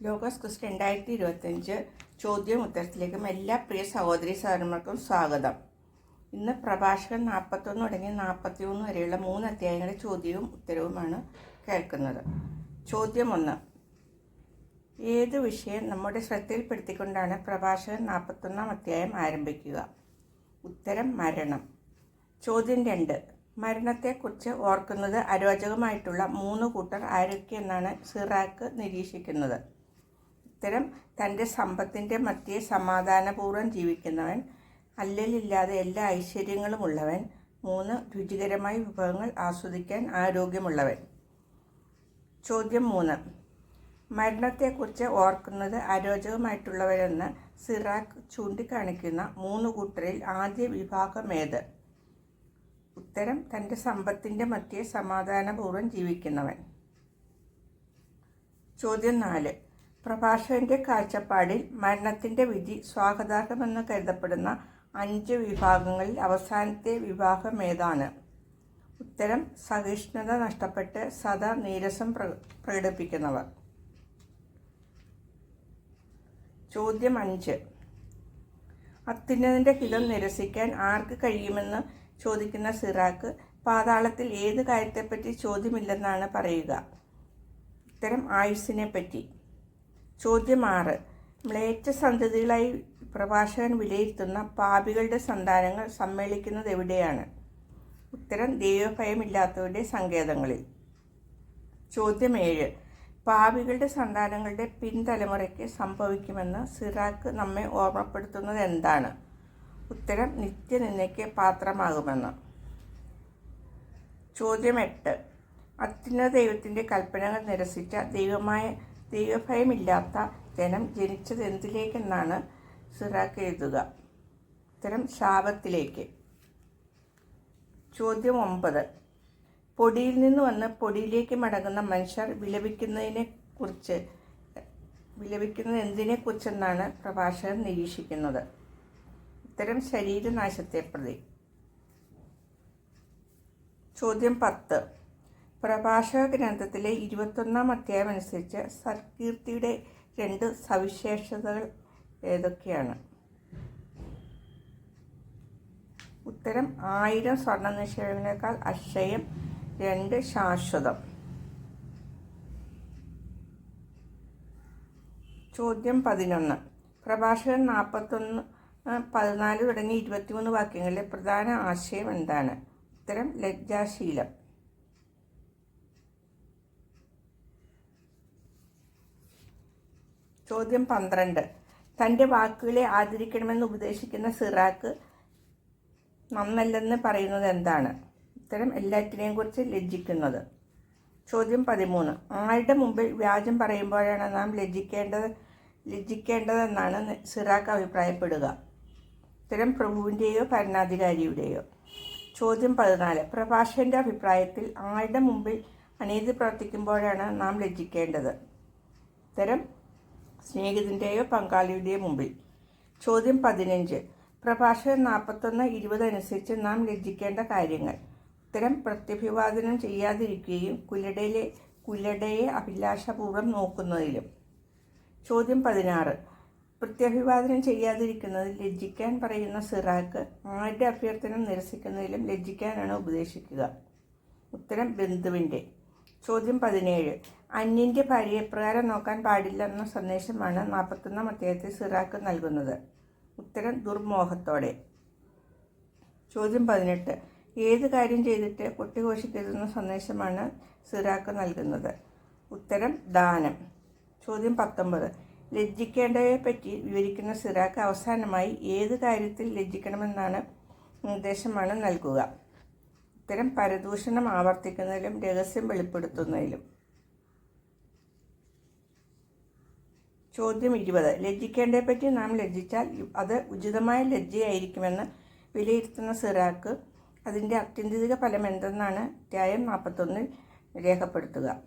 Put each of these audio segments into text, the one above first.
ലോകസ് Christ രണ്ടായിരത്തി ഇരുപത്തഞ്ച് ചോദ്യം ഉത്തരത്തിലേക്കും എല്ലാ പ്രിയ സഹോദരി സഹോദരന്മാർക്കും സ്വാഗതം. ഇന്ന് പ്രഭാഷകൻ നാൽപ്പത്തൊന്ന് തുടങ്ങി നാൽപ്പത്തി മൂന്ന് വരെയുള്ള മൂന്ന് അധ്യായങ്ങളുടെ ചോദ്യവും ഉത്തരവുമാണ് കേൾക്കുന്നത്. ചോദ്യം ഒന്ന്. ഏത് വിഷയം നമ്മുടെ ശ്രദ്ധയിൽപ്പെടുത്തിക്കൊണ്ടാണ് പ്രഭാഷകൻ നാൽപ്പത്തൊന്നാം അധ്യായം ആരംഭിക്കുക? ഉത്തരം മരണം. ചോദ്യം രണ്ട്. മരണത്തെക്കുറിച്ച് ഓർക്കുന്നത് അരോചകമായിട്ടുള്ള മൂന്ന് കൂട്ടർ ആരൊക്കെയെന്നാണ് സിറാക്ക് നിരീക്ഷിക്കുന്നത്. ഉത്തരം തന്റെ സമ്പത്തിന്റെ മധ്യേ സമാധാനപൂർവം ജീവിക്കുന്നവൻ അല്ലലില്ലാതെ എല്ലാ ഐശ്വര്യങ്ങളും ഉള്ളവൻ മൂന്ന് രുചികരമായ വിഭവങ്ങൾ ആസ്വദിക്കാൻ ആരോഗ്യമുള്ളവൻ. ചോദ്യം മൂന്ന്. മരണത്തെക്കുറിച്ച് ഓർക്കുന്നത് അരോചകമായിട്ടുള്ളവരെന്ന് സിറാക്ക് ചൂണ്ടിക്കാണിക്കുന്ന മൂന്ന് കൂട്ടരിൽ ആദ്യ വിഭാഗം ഏത്? ഉത്തരം തന്റെ സമ്പത്തിന്റെ മധ്യേ സമാധാനപൂർവം ജീവിക്കുന്നവൻ. ചോദ്യം നാല്. പ്രഭാഷകന്റെ കാഴ്ചപ്പാടിൽ മരണത്തിന്റെ വിധി സ്വാഗതാർഹമെന്ന് കരുതപ്പെടുന്ന അഞ്ച് വിഭാഗങ്ങളിൽ അവസാനത്തെ വിഭാഗം ഏതാണ്? ഉത്തരം സഹിഷ്ണുത നഷ്ടപ്പെട്ട് സദാ നീരസം പ്ര പ്രകടിപ്പിക്കുന്നവർ. ചോദ്യം അഞ്ച്. അത്യുന്നതിന്റെ ഹിതം നിരസിക്കാൻ ആർക്ക് കഴിയുമെന്ന് ചോദിക്കുന്ന സിറാക്ക് പാതാളത്തിൽ ഏത് കാര്യത്തെപ്പറ്റി ചോദ്യമില്ലെന്നാണ് പറയുക? ഉത്തരം ആയുസ്സിനെ പറ്റി ചോദ്യം ആറ് മ്ലേച്ഛ സന്തതികളായി പ്രഭാഷകൻ വിലയിരുത്തുന്ന പാപികളുടെ സന്താനങ്ങൾ സമ്മേളിക്കുന്നത് എവിടെയാണ്? ഉത്തരം ദൈവഭയമില്ലാത്തവരുടെ സങ്കേതങ്ങളിൽ. ചോദ്യം ഏഴ് പാപികളുടെ സന്താനങ്ങളുടെ പിൻതലമുറയ്ക്ക് സംഭവിക്കുമെന്ന് സിറാക്ക് നമ്മെ ഓർമ്മപ്പെടുത്തുന്നത് എന്താണ്? ഉത്തരം നിത്യനിന്ദയ്ക്ക് പാത്രമാകുമെന്ന്. ചോദ്യം എട്ട്. അത്യുന്ന ദൈവത്തിന്റെ കൽപ്പനകൾ നിരസിച്ച ദൈവമായ ദൈവഭയമില്ലാത്ത ജനം ജനിച്ചത് എന്തിലേക്കെന്നാണ് സിറാക്ക് എഴുതുക. ഉത്തരം ശാപത്തിലേക്ക്. ചോദ്യം ഒമ്പത്. പൊടിയിൽ നിന്ന് വന്ന് പൊടിയിലേക്ക് മടങ്ങുന്ന മനുഷ്യർ വിലപിക്കുന്നതിനെ കുറിച്ച് വിലപിക്കുന്നത് എന്തിനെക്കുറിച്ചെന്നാണ് പ്രഭാഷകൻ നിരീക്ഷിക്കുന്നത്. ഇത്തരം ശരീരനാശത്തെ പ്രതി. ചോദ്യം പത്ത്. പ്രഭാഷക ഗ്രന്ഥത്തിലെ ഇരുപത്തൊന്നാം അധ്യായം അനുസരിച്ച് സൽകീർത്തിയുടെ രണ്ട് സവിശേഷതകൾ ഏതൊക്കെയാണ്? ഉത്തരം ആയിരം സ്വർണ നിക്ഷേപങ്ങളെക്കാൾ അക്ഷയം രണ്ട് ശാശ്വതം. ചോദ്യം പതിനൊന്ന്. പ്രഭാഷകൻ നാൽപ്പത്തൊന്ന് പതിനാല് തുടങ്ങി ഇരുപത്തിമൂന്ന് വാക്യങ്ങളിലെ പ്രധാന ആശയം എന്താണ്? ഉത്തരം ലജ്ജാശീലം. ചോദ്യം പന്ത്രണ്ട്. തന്റെ വാക്കുകളെ ആദരിക്കണമെന്ന് ഉപദേശിക്കുന്ന സിറാക്ക് നന്നല്ലെന്ന് പറയുന്നത് എന്താണ്? ഇത്തരം എല്ലാറ്റിനെയും കുറിച്ച് ലജ്ജിക്കുന്നത്. ചോദ്യം പതിമൂന്ന്. ആരുടെ മുമ്പിൽ വ്യാജം പറയുമ്പോഴാണ് നാം ലജ്ജിക്കേണ്ടത് ലജ്ജിക്കേണ്ടതെന്നാണ് സിറാക്ക് അഭിപ്രായപ്പെടുക. ഇത്തരം പ്രഭുവിന്റെയോ ഭരണാധികാരിയുടെയോ. ചോദ്യം പതിനാല്. പ്രഭാഷകന്റെ അഭിപ്രായത്തിൽ ആരുടെ മുമ്പിൽ അനീതി പ്രവർത്തിക്കുമ്പോഴാണ് നാം ലജ്ജിക്കേണ്ടത്? ഉത്തരം സ്നേഹിതന്റെയോ പങ്കാളിയുടെയോ മുമ്പിൽ. ചോദ്യം പതിനഞ്ച്. പ്രഭാഷകൻ നാൽപ്പത്തൊന്ന് ഇരുപത് അനുസരിച്ച് നാം ലജ്ജിക്കേണ്ട കാര്യങ്ങൾ. ഇത്തരം പ്രത്യഭിവാദനം ചെയ്യാതിരിക്കുകയും കുലടയിലെ കുലടയെ അഭിലാഷപൂർവം നോക്കുന്നതിലും. ചോദ്യം പതിനാറ്. പ്രത്യഭിവാദനം ചെയ്യാതിരിക്കുന്നതിൽ ലജ്ജിക്കാൻ പറയുന്ന സിറാക്ക് ആരുടെ അഭ്യർത്ഥന നിരസിക്കുന്നതിലും ലജ്ജിക്കാനാണ് ഉപദേശിക്കുക. ഉത്തരം ബന്ധുവിന്റെ ചോദ്യം പതിനേഴ്. അന്യന്റെ ഭാര്യയെ എപ്രകാരം നോക്കാൻ പാടില്ല എന്ന സന്ദേശമാണ് നാൽപ്പത്തൊന്നാം അധ്യായത്തിൽ സിറാക്ക് നൽകുന്നത്. ഉത്തരം ദുർമോഹത്തോടെ. ചോദ്യം പതിനെട്ട്. ഏത് കാര്യം ചെയ്തിട്ട് കൊട്ടിഘോഷിക്കരുതെന്ന സന്ദേശമാണ് സിറാക്ക് നൽകുന്നത്? ഉത്തരം ദാനം. ചോദ്യം പത്തൊമ്പത്. ലജ്ജിക്കേണ്ടവയെ പറ്റി വിവരിക്കുന്ന സിറാക്ക് അവസാനമായി ഏത് കാര്യത്തിൽ ലജ്ജിക്കണമെന്നാണ് നിർദ്ദേശമാണ് നൽകുക. ഉത്തരം പരദൂഷണം ആവർത്തിക്കുന്നതിലും രഹസ്യം വെളിപ്പെടുത്തുന്നതിലും. ചോദ്യം ഇരുപത്. ലജ്ജിക്കേണ്ടതെപ്പറ്റി നാം ലജ്ജിച്ചാൽ അത് ഉചിതമായ ലജ്ജയായിരിക്കുമെന്ന് വിലയിരുത്തുന്ന സിറാക്ക് അതിന്റെ അത്യന്തിക ഫലം എന്തെന്നാണ് അധ്യായം നാൽപ്പത്തൊന്നിൽ രേഖപ്പെടുത്തുക.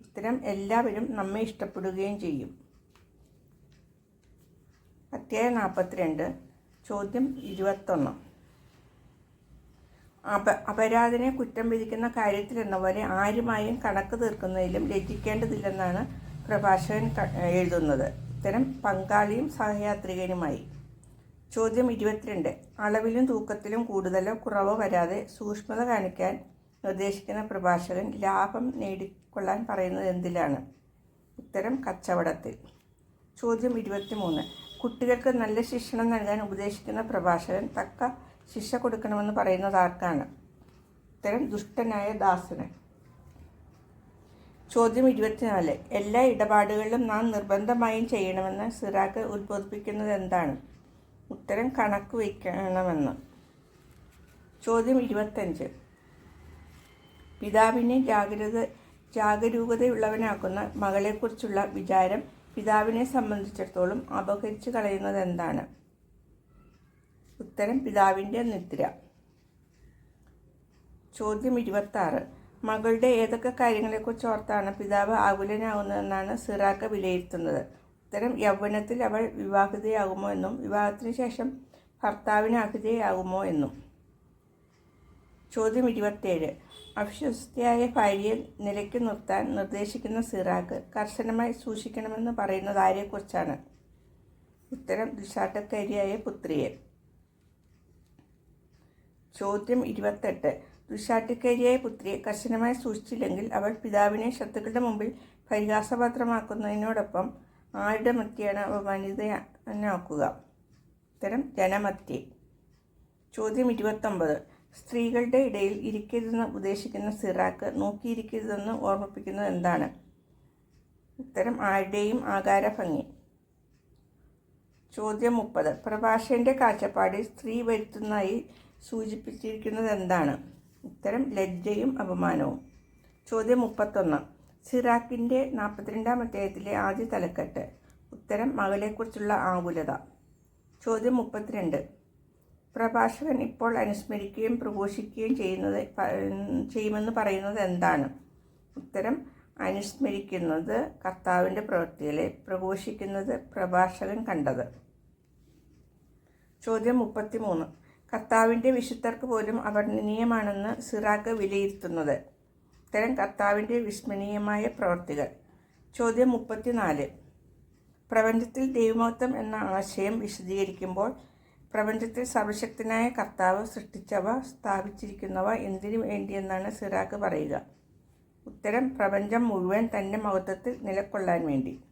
ഇത്തരം എല്ലാവരും നമ്മെ ഇഷ്ടപ്പെടുകയും ചെയ്യും. അധ്യായം നാൽപ്പത്തിരണ്ട് ചോദ്യം ഇരുപത്തൊന്ന്. അപ അപരാധനെ കുറ്റം വിധിക്കുന്ന കാര്യത്തിൽ എന്ന പോലെ ആരുമായും കണക്ക് തീർക്കുന്നതിലും ലജ്ജിക്കേണ്ടതില്ലെന്നാണ് പ്രഭാഷകൻ എഴുതുന്നത്. ഉത്തരം പങ്കാളിയും സഹയാത്രികനുമായി. ചോദ്യം ഇരുപത്തിരണ്ട്. അളവിലും തൂക്കത്തിലും കൂടുതലോ കുറവോ വരാതെ സൂക്ഷ്മത കാണിക്കാൻ നിർദ്ദേശിക്കുന്ന പ്രഭാഷകൻ ലാഭം നേടിക്കൊള്ളാൻ പറയുന്നത് എന്തിലാണ്? ഉത്തരം കച്ചവടത്തിൽ. ചോദ്യം ഇരുപത്തിമൂന്ന്. കുട്ടികൾക്ക് നല്ല ശിക്ഷണം നൽകാൻ ഉപദേശിക്കുന്ന പ്രഭാഷകൻ തക്ക ശിക്ഷ കൊടുക്കണമെന്ന് പറയുന്നത് ആർക്കാണ്? ഉത്തരം ദുഷ്ടനായ ദാസന്. ചോദ്യം ഇരുപത്തിനാല്. എല്ലാ ഇടപാടുകളിലും നാം നിർബന്ധമായും ചെയ്യണമെന്ന് സിറാക്ക് ഉദ്ബോധിപ്പിക്കുന്നത് എന്താണ്? ഉത്തരം കണക്ക് വയ്ക്കണമെന്ന്. ചോദ്യം ഇരുപത്തഞ്ച് പിതാവിനെ ജാഗ്രത ജാഗരൂകതയുള്ളവനാക്കുന്ന മകളെക്കുറിച്ചുള്ള വിചാരം പിതാവിനെ സംബന്ധിച്ചിടത്തോളം അപഹരിച്ചു കളയുന്നത് എന്താണ്? ഉത്തരം പിതാവിന്റെ നിദ്ര. ചോദ്യം ഇരുപത്തി മകളുടെ ഏതൊക്കെ കാര്യങ്ങളെക്കുറിച്ച് ഓർത്താണ് പിതാവ് ആകുലനാകുന്നതെന്നാണ് സിറാക്ക വിലയിരുത്തുന്നത്. ഇത്തരം യൗവനത്തിൽ അവൾ വിവാഹിതയാകുമോ എന്നും വിവാഹത്തിന് ശേഷം ഭർത്താവിന് അഹിതയാകുമോ എന്നും. ചോദ്യം ഇരുപത്തേഴ് അവിശ്വസ്തയായ ഭാര്യയെ നിലയ്ക്ക് നിർത്താൻ നിർദ്ദേശിക്കുന്ന സിറാക്ക് കർശനമായി സൂക്ഷിക്കണമെന്ന് പറയുന്നത് ആരെക്കുറിച്ചാണ്? ഉത്തരം ദുശാട്ടക്കാരിയായ പുത്രിയെ. ചോദ്യം ഇരുപത്തെട്ട്. ദുശാട്ടിക്കാരിയായ പുത്രിയെ കർശനമായി സൂക്ഷിച്ചില്ലെങ്കിൽ അവൾ പിതാവിനെ ശത്രുക്കളുടെ മുമ്പിൽ പരിഹാസപാത്രമാക്കുന്നതിനോടൊപ്പം ആരുടെ മധ്യയാണ് അപമാനിതനാക്കുക? ഉത്തരം ജനമത്യ. ചോദ്യം ഇരുപത്തൊമ്പത്. സ്ത്രീകളുടെ ഇടയിൽ ഇരിക്കരുതെന്ന് ഉപദേശിക്കുന്ന സിറാക്ക് നോക്കിയിരിക്കരുതെന്ന് ഓർമ്മിപ്പിക്കുന്നത് എന്താണ്? ഉത്തരം ആരുടെയും ആകാരഭംഗി. ചോദ്യം മുപ്പത്. പ്രഭാഷകന്റെ കാഴ്ചപ്പാടിൽ സ്ത്രീ വരുത്തുന്നതായി സൂചിപ്പിച്ചിരിക്കുന്നത് എന്താണ്? ഉത്തരം ലജ്ജയും അപമാനവും. ചോദ്യം മുപ്പത്തൊന്ന്. സിറാക്കിന്റെ നാൽപ്പത്തിരണ്ടാം അധ്യായത്തിലെ ആദ്യ തലക്കെട്ട്. ഉത്തരം മകളെക്കുറിച്ചുള്ള ആകുലത. ചോദ്യം മുപ്പത്തിരണ്ട്. പ്രഭാഷകൻ ഇപ്പോൾ അനുസ്മരിക്കുകയും പ്രഘോഷിക്കുകയും ചെയ്യുന്നത് ചെയ്യുമെന്ന് പറയുന്നത് എന്താണ്? ഉത്തരം അനുസ്മരിക്കുന്നത് കർത്താവിന്റെ പ്രവൃത്തികളെ പ്രഘോഷിക്കുന്നത് പ്രഭാഷകൻ കണ്ടത്. ചോദ്യം മുപ്പത്തിമൂന്ന്. കർത്താവിന്റെ വിശുദ്ധർക്ക് പോലും അവർണനീയമാണെന്ന് സിറാഖ് വിലയിരുത്തുന്നത്. ഇത്തരം കർത്താവിന്റെ വിസ്മരണീയമായ പ്രവർത്തികൾ. ചോദ്യം മുപ്പത്തിനാല്. പ്രപഞ്ചത്തിൽ ദൈവമഹത്വം എന്ന ആശയം വിശദീകരിക്കുമ്പോൾ പ്രപഞ്ചത്തിൽ സർവശക്തനായ കർത്താവ് സൃഷ്ടിച്ചവ സ്ഥാപിച്ചിരിക്കുന്നവ എന്തിനു വേണ്ടിയെന്നാണ് സിറാഖ് പറയുക. ഉത്തരം പ്രപഞ്ചം മുഴുവൻ തന്റെ മഹത്വത്തിൽ നിലക്കൊള്ളാൻ വേണ്ടി.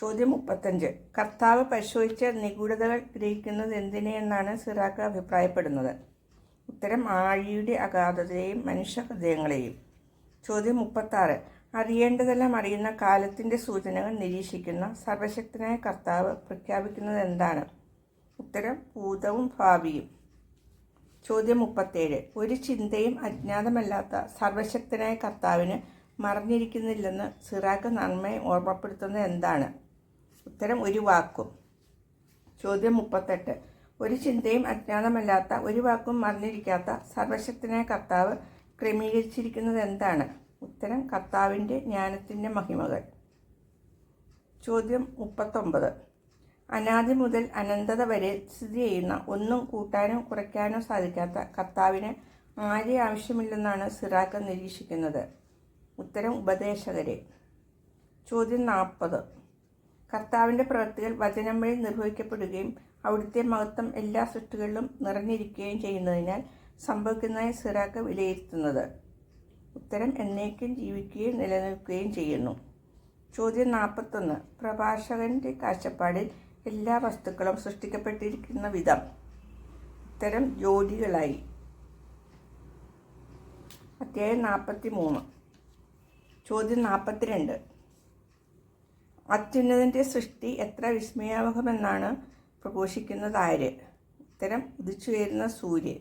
ചോദ്യം മുപ്പത്തഞ്ച്. കർത്താവ് പരിശോധിച്ച നിഗൂഢതകൾ ഗ്രഹിക്കുന്നത് എന്തിനെയെന്നാണ് സിറാക്ക് അഭിപ്രായപ്പെടുന്നത്? ഉത്തരം ആഴിയുടെ അഗാധതയെയും മനുഷ്യ ഹൃദയങ്ങളെയും ചോദ്യം മുപ്പത്താറ്. അറിയേണ്ടതെല്ലാം അറിയുന്ന കാലത്തിന്റെ സൂചനകൾ നിരീക്ഷിക്കുന്ന സർവശക്തനായ കർത്താവ് പ്രഖ്യാപിക്കുന്നത് എന്താണ്? ഉത്തരം ഭൂതവും ഭാവിയും. ചോദ്യം മുപ്പത്തേഴ്. ഒരു ചിന്തയും അജ്ഞാതമല്ലാത്ത സർവശക്തനായ കർത്താവിന് മറഞ്ഞിരിക്കുന്നില്ലെന്ന് സിറാക്ക് നന്മയെ ഓർമ്മപ്പെടുത്തുന്നത് എന്താണ്? ഉത്തരം ഒരു വാക്കും. ചോദ്യം മുപ്പത്തെട്ട്. ഒരു ചിന്തയും അജ്ഞാതമല്ലാത്ത ഒരു വാക്കും മറിഞ്ഞിരിക്കാത്ത സർവശക്തനായ കർത്താവ് ക്രമീകരിച്ചിരിക്കുന്നത് എന്താണ് ഉത്തരം കർത്താവിന്റെ ജ്ഞാനത്തിന്റെ മഹിമകൾ. ചോദ്യം മുപ്പത്തൊമ്പത്. അനാദി മുതൽ അനന്തത വരെ സ്ഥിതി ചെയ്യുന്ന ഒന്നും കൂട്ടാനോ കുറയ്ക്കാനോ സാധിക്കാത്ത കർത്താവിന് ആരെ ആവശ്യമില്ലെന്നാണ് സിറാക്ക് നിരീക്ഷിക്കുന്നത്? ഉത്തരം ഉപദേശകരെ. ചോദ്യം നാൽപ്പത്. കർത്താവിന്റെ പ്രവൃത്തികൾ വചനം വഴി നിർവഹിക്കപ്പെടുകയും അവിടുത്തെ മഹത്വം എല്ലാ സൃഷ്ടികളിലും നിറഞ്ഞിരിക്കുകയും ചെയ്യുന്നതിനാൽ സംഭവിക്കുന്നതായി സിറാക്ക് വിലയിരുത്തുന്നത്. ഉത്തരം എന്നേക്കും ജീവിക്കുകയും നിലനിൽക്കുകയും ചെയ്യുന്നു. ചോദ്യം നാൽപ്പത്തൊന്ന് പ്രഭാഷകന്റെ കാഴ്ചപ്പാടിൽ എല്ലാ വസ്തുക്കളും സൃഷ്ടിക്കപ്പെട്ടിരിക്കുന്ന വിധം? ഉത്തരം ജോലികളായി. അധ്യായം നാൽപ്പത്തി മൂന്ന് ചോദ്യം നാൽപ്പത്തിരണ്ട് അത്യുന്നതിന്റെ സൃഷ്ടി എത്ര വിസ്മയാവഹമെന്നാണ് പ്രഘോഷിക്കുന്നത് ആര്? ഉത്തരം ഉദിച്ചുയരുന്ന സൂര്യൻ.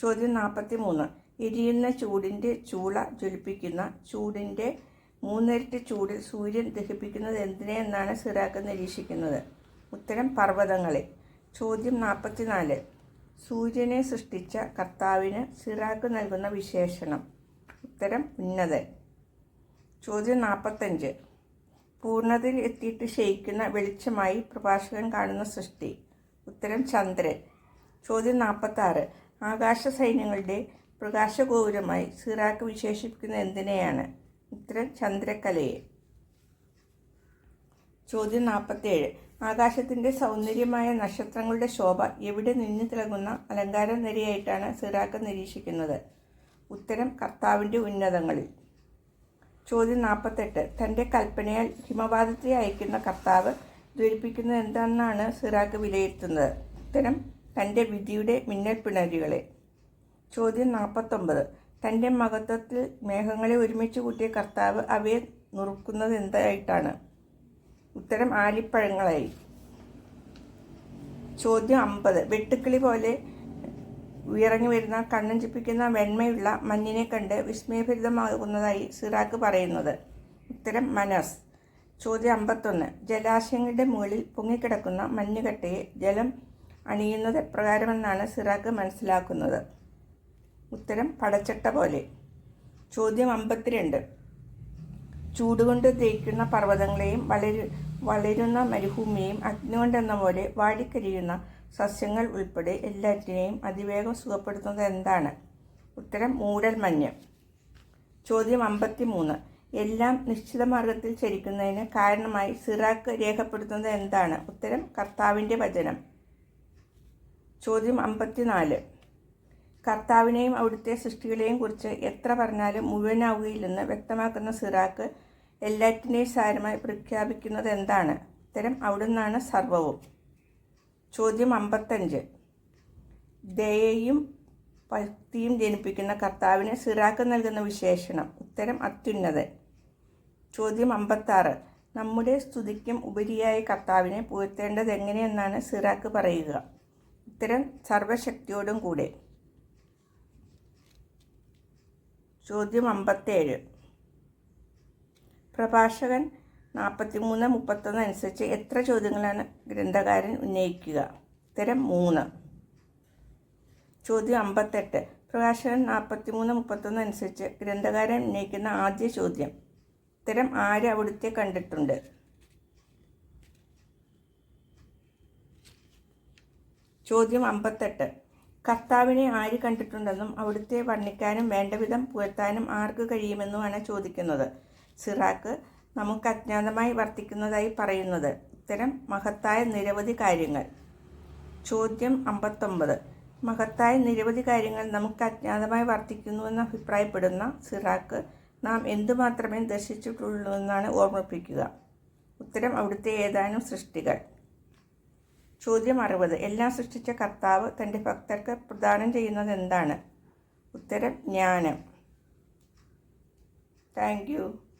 ചോദ്യം നാൽപ്പത്തി മൂന്ന് എരിയുന്ന ചൂടിന്റെ ചൂള ജ്വലിപ്പിക്കുന്ന ചൂടിന്റെ മൂന്നിരട്ടി ചൂടിൽ സൂര്യൻ ദഹിപ്പിക്കുന്നത് എന്തിനെ എന്നാണ് സിറാക്ക് നിരീക്ഷിക്കുന്നത്? ഉത്തരം പർവതങ്ങളെ. ചോദ്യം നാൽപ്പത്തിനാല്. സൂര്യനെ സൃഷ്ടിച്ച കർത്താവിന് സിറാക്ക് നൽകുന്ന വിശേഷണം. ഉത്തരം ഉന്നതൻ. ചോദ്യം നാൽപ്പത്തഞ്ച്. പൂർണതയിൽ എത്തിയിട്ട് ക്ഷയിക്കുന്ന വെളിച്ചമായി പ്രഭാഷകൻ കാണുന്ന സൃഷ്ടി. ഉത്തരം ചന്ദ്രൻ. ചോദ്യം നാൽപ്പത്താറ്. ആകാശ സൈന്യങ്ങളുടെ പ്രകാശഗോപുരമായി സിറാക്ക് വിശേഷിപ്പിക്കുന്ന എന്തിനെയാണ്? ഉത്തരം ചന്ദ്രക്കലയെ ചോദ്യം നാൽപ്പത്തേഴ്. ആകാശത്തിന്റെ സൗന്ദര്യമായ നക്ഷത്രങ്ങളുടെ ശോഭ എവിടെ നിന്ന് തിളങ്ങുന്ന അലങ്കാര നിരയായിട്ടാണ് സിറാക്ക് നിരീക്ഷിക്കുന്നത്? ഉത്തരം കർത്താവിന്റെ ഉന്നതങ്ങളിൽ. ചോദ്യം നാൽപ്പത്തെട്ട് തന്റെ കൽപ്പനയാൽ ഹിമവാദത്തെ അയക്കുന്ന കർത്താവ് ധരിപ്പിക്കുന്നത് എന്താണെന്നാണ് സിറാക്ക് വിലയിരുത്തുന്നത്? ഉത്തരം തന്റെ വിധിയുടെ മിന്നൽ പിണരുകളെ. ചോദ്യം നാൽപ്പത്തൊമ്പത് തന്റെ മഹത്വത്തിൽ മേഘങ്ങളെ ഒരുമിച്ച് കൂട്ടിയ കർത്താവ് അവയെ നുറുക്കുന്നത് എന്തായിട്ടാണ്? ഉത്തരം ആലിപ്പഴങ്ങളായി ചോദ്യം അമ്പത്. വെട്ടുക്കിളി പോലെ ഉയർന്നു വരുന്ന കണ്ണഞ്ചിപ്പിക്കുന്ന വെണ്മയുള്ള മഞ്ഞിനെ കണ്ട് വിസ്മയഭരിതമാകുന്നതായി സിറാക്ക് പറയുന്നത്. ഉത്തരം മനസ്. ചോദ്യം അമ്പത്തൊന്ന്. ജലാശയങ്ങളുടെ മുകളിൽ പൊങ്ങിക്കിടക്കുന്ന മഞ്ഞുകട്ടയെ ജലം അണിയുന്നത് എപ്രകാരമെന്നാണ് സിറാക്ക് മനസ്സിലാക്കുന്നത്. ഉത്തരം പടച്ചട്ട പോലെ. ചോദ്യം അമ്പത്തിരണ്ട്. ചൂടുകൊണ്ട് തേക്കുന്ന പർവതങ്ങളെയും വളരു വളരുന്ന മരുഭൂമിയെയും അഗ്നി കൊണ്ടെന്ന പോലെ വാടിക്കരിയുന്ന സസ്യങ്ങൾ ഉൾപ്പെടെ എല്ലാറ്റിനെയും അതിവേഗം സുഖപ്പെടുത്തുന്നത് എന്താണ്? ഉത്തരം മൂടൽമഞ്ഞ് ചോദ്യം അമ്പത്തി മൂന്ന് എല്ലാം നിശ്ചിത മാർഗത്തിൽ ചരിക്കുന്നതിന് കാരണമായി സിറാക്ക് രേഖപ്പെടുത്തുന്നത് എന്താണ്? ഉത്തരം കർത്താവിന്റെ വചനം. ചോദ്യം അമ്പത്തിനാല്. കർത്താവിനെയും അവിടുത്തെ സൃഷ്ടികളെയും കുറിച്ച് എത്ര പറഞ്ഞാലും മുഴുവനാവുകയില്ലെന്ന് വ്യക്തമാക്കുന്ന സിറാക്ക് എല്ലാറ്റിനെയും സാരമായി പ്രഖ്യാപിക്കുന്നത് എന്താണ്? ഉത്തരം അവിടുന്നാണ് സർവവും. ചോദ്യം അമ്പത്തഞ്ച്. ദയയും ഭക്തിയും ജനിപ്പിക്കുന്ന കർത്താവിന് സിറാക്ക് നൽകുന്ന വിശേഷണം. ഉത്തരം അത്യുന്നതൻ ചോദ്യം അമ്പത്താറ്. നമ്മുടെ സ്തുതിക്കും ഉപരിയായ കർത്താവിനെ പുകഴ്ത്തേണ്ടത് എങ്ങനെയെന്നാണ് സിറാക്ക് പറയുക? ഉത്തരം സർവശക്തിയോടും കൂടെ. ചോദ്യം അമ്പത്തേഴ്. പ്രഭാഷകൻ നാൽപ്പത്തിമൂന്ന് മുപ്പത്തൊന്ന് അനുസരിച്ച് എത്ര ചോദ്യങ്ങളാണ് ഗ്രന്ഥകാരൻ ഉന്നയിക്കുക? ഉത്തരം മൂന്ന്. ചോദ്യം അമ്പത്തെട്ട്. പ്രഭാഷകൻ നാൽപ്പത്തിമൂന്ന് മുപ്പത്തൊന്ന് അനുസരിച്ച് ഗ്രന്ഥകാരൻ ഉന്നയിക്കുന്ന ആദ്യ ചോദ്യം. ഉത്തരം ആര് അവിടുത്തെ കണ്ടിട്ടുണ്ട്? ചോദ്യം അമ്പത്തെട്ട്. കർത്താവിനെ ആര് കണ്ടിട്ടുണ്ടെന്നും അവിടുത്തെ വർണിക്കാനും വേണ്ടവിധം പുകഴ്ത്താനും ആർക്ക് കഴിയുമെന്നുമാണ് ചോദിക്കുന്നത്. സിറാക്ക് നമുക്ക് അജ്ഞാതമായി വർത്തിക്കുന്നതായി പറയുന്നത്. ഇത്തരം മഹത്തായ നിരവധി കാര്യങ്ങൾ. ചോദ്യം അമ്പത്തൊമ്പത്. മഹത്തായ നിരവധി കാര്യങ്ങൾ നമുക്ക് അജ്ഞാതമായി വർത്തിക്കുന്നുവെന്ന് അഭിപ്രായപ്പെടുന്ന സിറാക്ക് നാം എന്തുമാത്രമേ ദർശിച്ചിട്ടുള്ളൂ എന്നാണ് ഓർമ്മിപ്പിക്കുക. ഉത്തരം അവിടുത്തെ ഏതാനും സൃഷ്ടികൾ. ചോദ്യം അറുപത്. എല്ലാം സൃഷ്ടിച്ച കർത്താവ് തന്റെ ഭക്തർക്ക് പ്രദാനം ചെയ്യുന്നത് എന്താണ്? ഉത്തരം ജ്ഞാനം. താങ്ക്